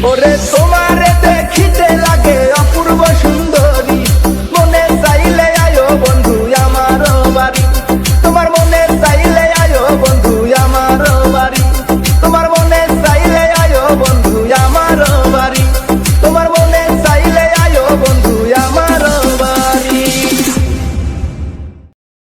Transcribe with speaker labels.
Speaker 1: Por eso